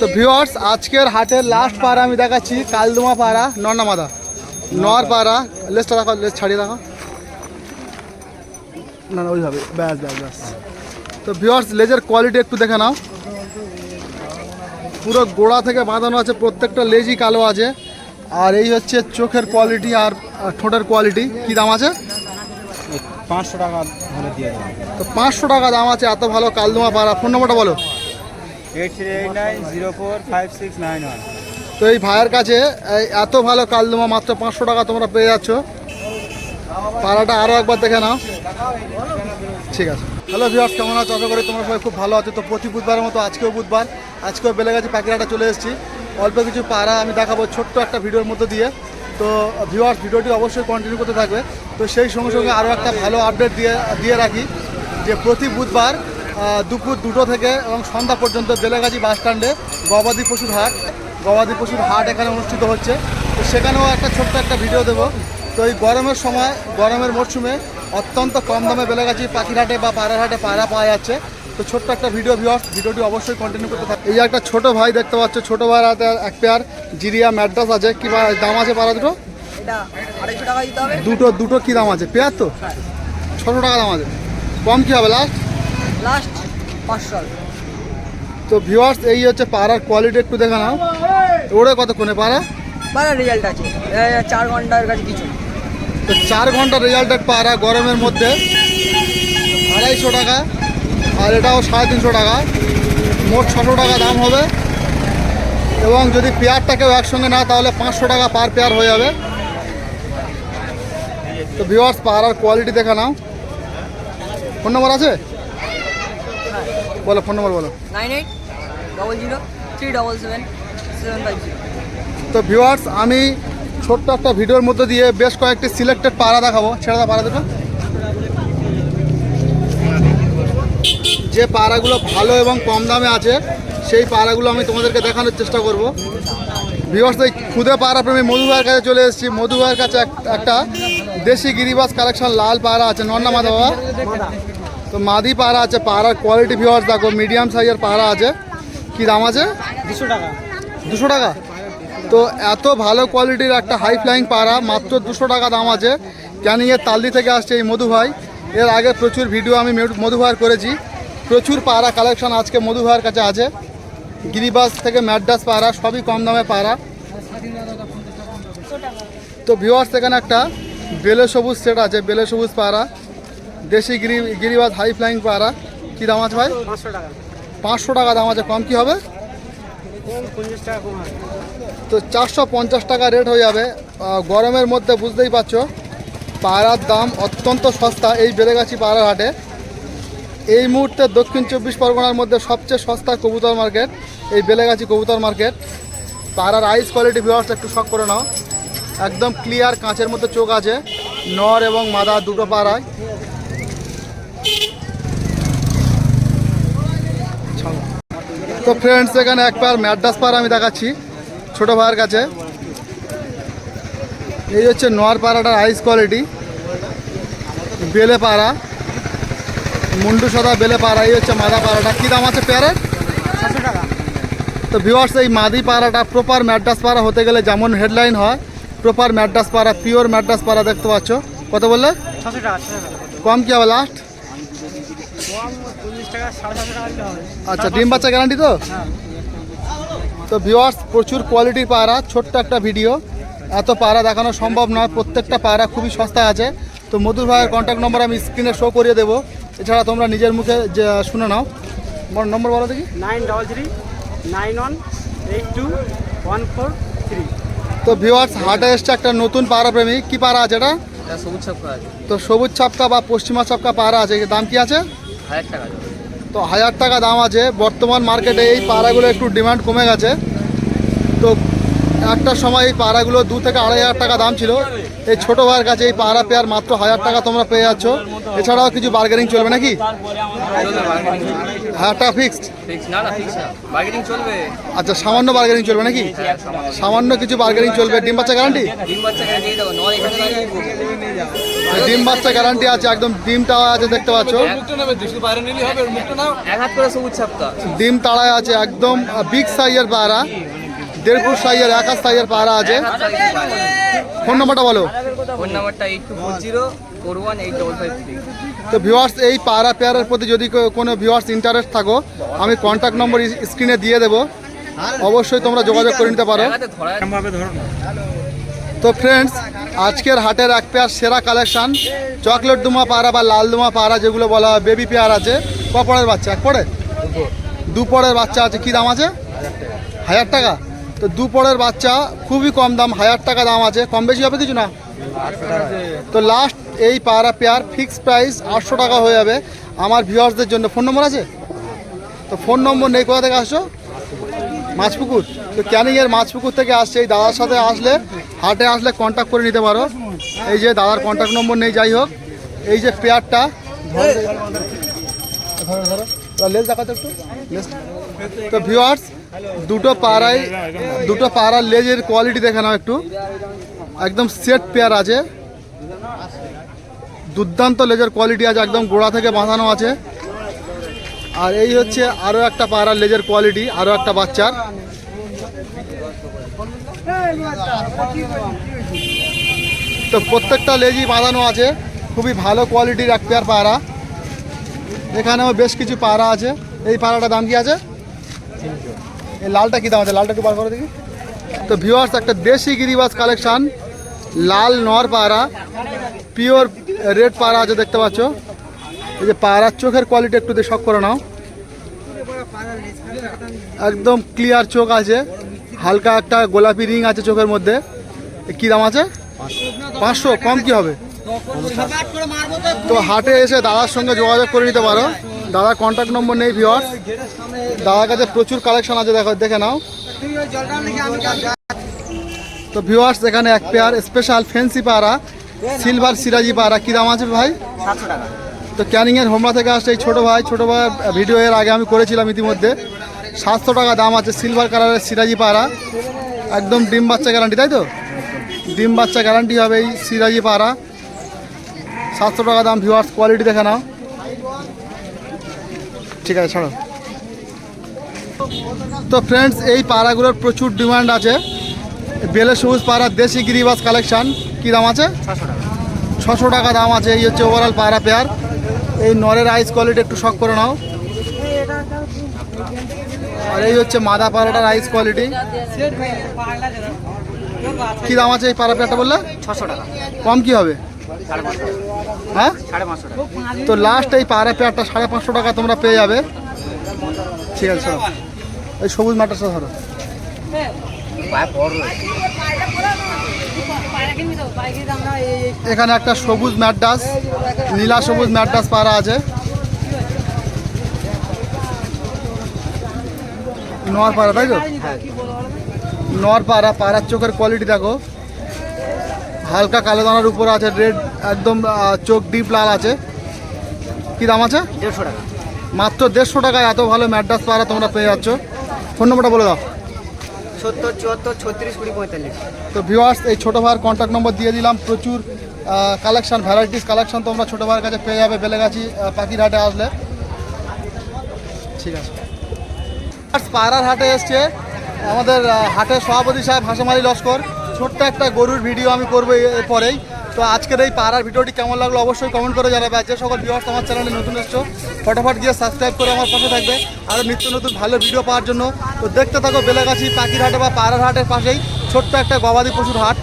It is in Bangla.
তো ভিউয়ার্স আজকের হাটের লাস্ট পাড়া আমি দেখাচ্ছি কালদুমা পাড়া নন্নামাদা নর পাড়া লেসটা রাখো লেস ছাড়িয়ে রাখো না না ওইভাবে ব্যাস ব্যাস ব্যাস। তো ভিউয়ার্স লেজের কোয়ালিটি একটু দেখে নাও। পুরো গোড়া থেকে বাঁধানো আছে প্রত্যেকটা লেজই কালো আছে। আর এই হচ্ছে চোখের কোয়ালিটি আর আর ঠোঁটের কোয়ালিটি কি দাম আছে? পাঁচশো টাকা দিয়ে তো পাঁচশো টাকা দাম আছে এত ভালো কালদুমা পাড়া। ফোন নম্বরটা বলো। জিরো ফোর ফাইভ তো এই ভাইয়ের কাছে এত ভালো কালদুমা মাত্র পাঁচশো টাকা তোমরা পেয়ে যাচ্ছ। পাড়াটা আরও একবার দেখে নাও। ঠিক আছে। হ্যালো ভিউয়ার্স কেমন আছো? আশা করি তোমরা সবাই খুব ভালো আছো। তো প্রতি বুধবারের মতো আজকেও বুধবার। আজকেও বেলেগাছি পাখিরাটা চলে এসেছি। অল্প কিছু পাড়া আমি দেখাবো ছোট্ট একটা ভিডিওর মধ্যে দিয়ে। তো ভিউয়ার্স ভিডিওটি অবশ্যই কন্টিনিউ করতে থাকবে। তো সেই সঙ্গে সঙ্গে আরও একটা ভালো আপডেট দিয়ে দিয়ে রাখি যে প্রতি বুধবার দুপুর দুটো থেকে এবং সন্ধ্যা পর্যন্ত বেলেগাছি বাস স্ট্যান্ডে গবাদি পশুর হাট গবাদি পশুর হাট এখানে অনুষ্ঠিত হচ্ছে। তো সেখানেও একটা ছোট্ট একটা ভিডিও দেবো। তো এই গরমের সময় গরমের মরশুমে অত্যন্ত কম দামে বেলাগাছি পাখির হাটে বা পাড়ার হাটে পায়রা পাওয়া যাচ্ছে। তো ছোট্ট একটা ভিডিও ভিউয়ার্স ভিডিওটি অবশ্যই কন্টিনিউ করতে থাকে। এই একটা ছোট ভাই দেখতে পাচ্ছ ছোট ভাইয়ের হাতে এক পেয়ার জিরিয়া ম্যাড্রাস আছে। কি বা- দাম আছে পাড়া দুটো? এটা আড়াইশো টাকা দিতে হবে। দুটো দুটো কি দাম আছে? পেয়ার তো? ছশো টাকা দাম আছে। কম কি হবে লাস্ট লাস্ট পাঁচশো তো ভিউয়ার্স এই হচ্ছে পাড়ার কোয়ালিটি একটু দেখে নাও। ওরে কতক্ষণে পাড়া? মানে রেজাল্ট আছে। চার ঘণ্টার কাছে কিছু তো চার ঘণ্টা রেজাল্টেড পাড়া গরমের মধ্যে। আড়াইশো টাকা আর এটাও সাড়ে তিনশো টাকা। মোট ছশো টাকা দাম হবে। এবং যদি পেয়ারটা কেউ একসঙ্গে না তাহলে পাঁচশো টাকা পার পেয়ার হয়ে যাবে। তো ভিওয়ার্স পাড়ার কোয়ালিটি দেখে নাও। ফোন নম্বর আছে? বলো ফোন নম্বর বলো। Nine eight double zero three double seven seven five zero তো ভিউয়ার্স আমি ছোট্ট একটা ভিডিওর মধ্যে দিয়ে বেশ কয়েকটি সিলেক্টেড পাড়া দেখাবো। ছেড়ে দাও পাড়া দুটো। যে পাড়াগুলো ভালো এবং কম দামে আছে সেই পাড়াগুলো আমি তোমাদেরকে দেখানোর চেষ্টা করব। ভিউয়ার্স এই খুদে পাড়া প্রেমী মধুভাইয়ের কাছে চলে এসেছি। মধুভাইয়ের কাছে একটা দেশি গিরিবাস কালেকশন লাল পাড়া আছে। নন্না মাধা বাবা? তো মাদি পাড়া আছে পাড়ার কোয়ালিটি ভিউয়ার্স দেখো মিডিয়াম সাইজের পাড়া আছে। কি দাম আছে? দুশো টাকা। দুশো টাকা? তো এত ভালো কোয়ালিটির একটা হাই ফ্লাইং পাড়া মাত্র দুশো টাকা দাম আছে। কেন ক্যানিংয়ের তালদি থেকে আসছে এই মধু ভাই। এর আগে প্রচুর ভিডিও আমি মেড- মধু ভাইয়ের করেছি। প্রচুর পাড়া কালেকশন আজকে মধু ভাইয়ের কাছে আছে। গিরিবাস থেকে ম্যাডাস পাড়া সবই কম দামে পাড়া। তো ভিওয়ার্স এখানে একটা বেলে সবুজ সেট আছে বেলে সবুজ পাড়া। দেশি গিরি গিরিবাস হাই ফ্লাইং পাড়া। কী দাম আছে ভাই? পাঁচশো টাকা। পাঁচশো টাকা দাম আছে। কম কি হবে? তো চারশো পঞ্চাশ টাকা রেট হয়ে যাবে। গরমের মধ্যে বুঝতেই পারছ পায়রার দাম অত্যন্ত সস্তা এই বেলেগাছি হাটে। এই মুহূর্তে দক্ষিণ চব্বিশ পরগনার মধ্যে সবচেয়ে সস্তা কবুতর মার্কেট এই বেলেগাছি কবুতর মার্কেট। পায়রার আইস কোয়ালিটি ভিউয়ার্স একটু শখ করে নাও। একদম ক্লিয়ার কাঁচের মধ্যে চোখ আছে নর এবং মাদা দুটো পাড়ায়। তো ফ্রেন্ডস এখানে এক পার ম্যাডাস পার আমি দেখাচ্ছি ছোট ভাইয়ের কাছে। এই হচ্ছে নোয়ার পাড়াটার আইস কোয়ালিটি বেলে পাড়া মুন্ডু সাদা বেলে পাড়া এই হচ্ছে মাদা পাড়াটা। কী দাম আছে পেয়ারের? ছশো টাকা। তো ভিওয়ার্স এই মাদি পাড়াটা প্রপার ম্যাডাস পাড়া হতে গেলে যেমন হেডলাইন হয় প্রপার ম্যাডাস পাড়া পিওর ম্যাডাস পাড়া দেখতে পাচ্ছ। কত বললে? কম কি হবে লাস্ট আচ্ছা ডিম বাচ্চা গ্যারান্টি তো? হ্যাঁ তো ভিউয়ার্স প্রচুর কোয়ালিটির পায়রা ছোট্ট একটা ভিডিও এত পায়রা দেখানো সম্ভব নয় প্রত্যেকটা পায়রা খুবই সস্তা আছে। তো মধুর ভাইয়ের কন্ট্যাক্ট নম্বর আমি স্ক্রিনে শো করিয়ে দেবো। এছাড়া তোমরা নিজের মুখে যে শুনে নাও। তোমার নম্বর বলো দেখি। Nine double three nine one eight two one four three. তো ভিউয়ার্স হাটে এসছে একটা নতুন পায়রা প্রেমী। কী পায়রা আছে এটা? সবুজ ছাপকা আছে। তো সবুজ ছাপকা বা পশ্চিমা ছাপকা পায়রা আছে। এর দাম কি আছে? হাজার টাকা তো হাজার টাকা দাম আছে। বর্তমান মার্কেটে এই পাড়াগুলো একটু ডিমান্ড কমে গেছে। তো একটা সময় এই পাড়াগুলো দু থেকে আড়াই হাজার টাকা দাম ছিল। এই ছোটো ভাইয়ের কাছে এই পাড়া পেয়ার মাত্র হাজার টাকা তোমরা পেয়ে যাচ্ছ। এছাড়াও কিছু বার্গেনিং চলবে নাকি? হাজারটা ফিক্সড ফিক্স না না ফিক্স না। বার্গেনিং চলবে। আচ্ছা সামান্য বার্গেনিং চলবে নাকি? হ্যাঁ সামান্য। কিছু বার্গেনিং চলবে। ডিম বাচ্চা গ্যারান্টি ডিম বাচ্চা ডিম গ্যারান্টি আছে একদম ডিমটা আছে দেখতে পাচ্ছ। ডিম তাড়ায় আছে একদম বিগ সাইজের পায়রা। দেড় ফুট সাইজের এক হাত সাইজের পায়রা আছে। ফোন নাম্বারটা বলো। ফোন নাম্বারটা eight two four zero four one eight double five three তো ভিউয়ার্স এই পায়রা পেয়ারের প্রতি যদি কোনো ভিউয়ার্স ইন্টারেস্ট থাকো আমি কন্ট্যাক্ট নম্বর স্ক্রিনে দিয়ে দেবো। অবশ্যই তোমরা যোগাযোগ করে নিতে পারো। তো ফ্রেন্ডস আজকের হাটের এক পেয়ার সেরা কালেকশান চকলেট দুমা পাড়া বা লাল দুমা পাড়া যেগুলো বলা হয় বেবি পেয়ার আছে। কপড়ের বাচ্চা এক পড়ে দুপড়ের বাচ্চা আছে কি দাম আছে? হাজার টাকা। তো দুপড়ের বাচ্চা খুবই কম দাম হাজার টাকা দাম আছে। কম বেশি হবে কিছু না? তো লাস্ট এই পাড়া পেয়ার ফিক্সড প্রাইস আটশো টাকা হয়ে যাবে। আমার ভিউয়ার্সদের জন্য ফোন নম্বর আছে? তো ফোন নম্বর নেই, কোথা থেকে আসছো? মাছপুকুর। তো ক্যানিংয়ের মাছপুকুর থেকে আসছে, এই দাদার সাথে আসলে, হাটে আসলে কন্ট্যাক্ট করে নিতে পারো। এই যে দাদার কন্ট্যাক্ট নম্বর নেই, যাই হোক। এই যে পেয়ারটা একটু। তো ভিউয়ার্স, দুটো পাড়ায় দুটো পাড়ার লেজের কোয়ালিটি দেখে নাও একটু। একদম সেট পেয়ার আছে। দুর্দান্ত লেজের কোয়ালিটি আছে, একদম গোড়া থেকে বাঁধানো আছে। আর এই হচ্ছে আরও একটা পাড়ার লেজের কোয়ালিটি আরও একটা বাচ্চার। তো প্রত্যেকটা লেজই বাঁধানো আছে, খুবই ভালো কোয়ালিটির এক পেয়ার পায়রা এখানেও বেশ কিছু পায়রা আছে। এই পায়রাটার দাম কি আছে? এই লালটা কি দাম আছে? লালটা একটু বার করে দেখি। তো ভিউয়ার্স একটা দেশি গিরিবাস কালেকশন লাল নর পায়রা পিওর রেড পায়রা আছে দেখতে পাচ্ছ। এই যে পায়রার চোখের কোয়ালিটি একটু দিয়ে শখ করে নাও। একদম ক্লিয়ার চোখ আছে। হালকা একটা গোলাপি রিং আছে চোখের মধ্যে। কি দাম আছে? পাঁচশো, কম কি হবে? তো হাটে এসে দাদার সঙ্গে যোগাযোগ করে নিতে পারো। দাদার কন্ট্যাক্ট নম্বর নেই ভিওর দাদার কাছে প্রচুর কালেকশন আছে, দেখো, দেখে নাও। তো ভিউয়ার্স এখানে এক পেয়ার স্পেশাল ফেন্সি পাড়া সিলভার সিরাজি পাড়া। কী দাম আছে ভাই? সাতশো টাকা। তো ক্যানিংয়ের হোমরা থেকে আসছে এই ছোটো ভাই। ছোটো ভাই ভিডিও এর আগে আমি করেছিলাম ইতিমধ্যে। সাতশো টাকা দাম আছে সিলভার কালারের সিরাজি পাড়া। একদম ডিম বাচ্চা গ্যারান্টি তাই তো? ডিম বাচ্চা গ্যারান্টি হবে এই সিরাজি পাড়া। সাতশো টাকা দাম ভিউয়ার্স কোয়ালিটি দেখে নাও। ঠিক আছে ছাড়ো। তো ফ্রেন্ডস এই পাড়াগুলোর প্রচুর ডিমান্ড আছে। বেলে সবুজ পাড়ার দেশি গিরিবাস কালেকশান। কী দাম আছে? ছশো টাকা দাম আছে, এই হচ্ছে ওভারঅল পায়রা পেয়ার। এই নরের আইস কোয়ালিটি একটু শখ করে নাও। আর এই হচ্ছে মাদা পাড়াটার আইস কোয়ালিটি কি দাম আছে এই পাড়া পেয়ারটা বললে? ছশো টাকা কম কি হবে? হ্যাঁ? তো লাস্ট এই পাড়া পেয়ারটা সাড়ে পাঁচশো টাকা তোমরা পেয়ে যাবে। ঠিক আছে এই সবুজ সাথে ধরো এখানে একটা সবুজ ম্যাডাস নীলা সবুজ ম্যাডাস পাড়া আছে। নর পাড়া তাই তো? নর পাড়া পাড়ার চোখের কোয়ালিটি দেখো। হালকা কালো দানার উপর আছে রেড একদম চোখ ডিপ লাল আছে। কি দাম আছে? দেড়শো টাকা। মাত্র দেড়শো টাকায় এত ভালো ম্যাডাস পাড়া তোমরা পেয়ে যাচ্ছ। ফোন নম্বরটা বলে দাও। সত্তর, চুয়াত্তর, ছত্রিশ, কুড়ি, পঁয়তাল্লিশ। তো ভিওয়ার্স এই ছোটো ভাইয়ের কন্ট্যাক্ট নম্বর দিয়ে দিলাম। প্রচুর কালেকশন ভ্যারাইটিস কালেকশন তোমরা ছোটো ভাইয়ের কাছে পেয়ে যাবে, বেলেগাছি পাখির হাটে আসলে। ঠিক আছে। পায়রার হাটে এসছে। আমাদের হাটের সভাপতি সাহেব হাসেমারি লস্কর। ছোট্ট একটা গরুর ভিডিও আমি করব এরপরেই। তো আজকের এই পাড়ার ভিডিওটি কেমন লাগল অবশ্যই কমেন্ট করে জানাবে। যে সকল ভিউয়ার্স আমার চ্যানেলে নতুন এসছো, ফটাফট গিয়ে সাবস্ক্রাইব করে আমার পাশে থাকবে। আরও নিত্য নতুন ভালো ভিডিও পাওয়ার জন্য। তো দেখতে থাকো বেলাগাছি পাখির হাটে বা পাড়ার হাটের পাশেই ছোট্ট একটা গবাদি পশুর হাট।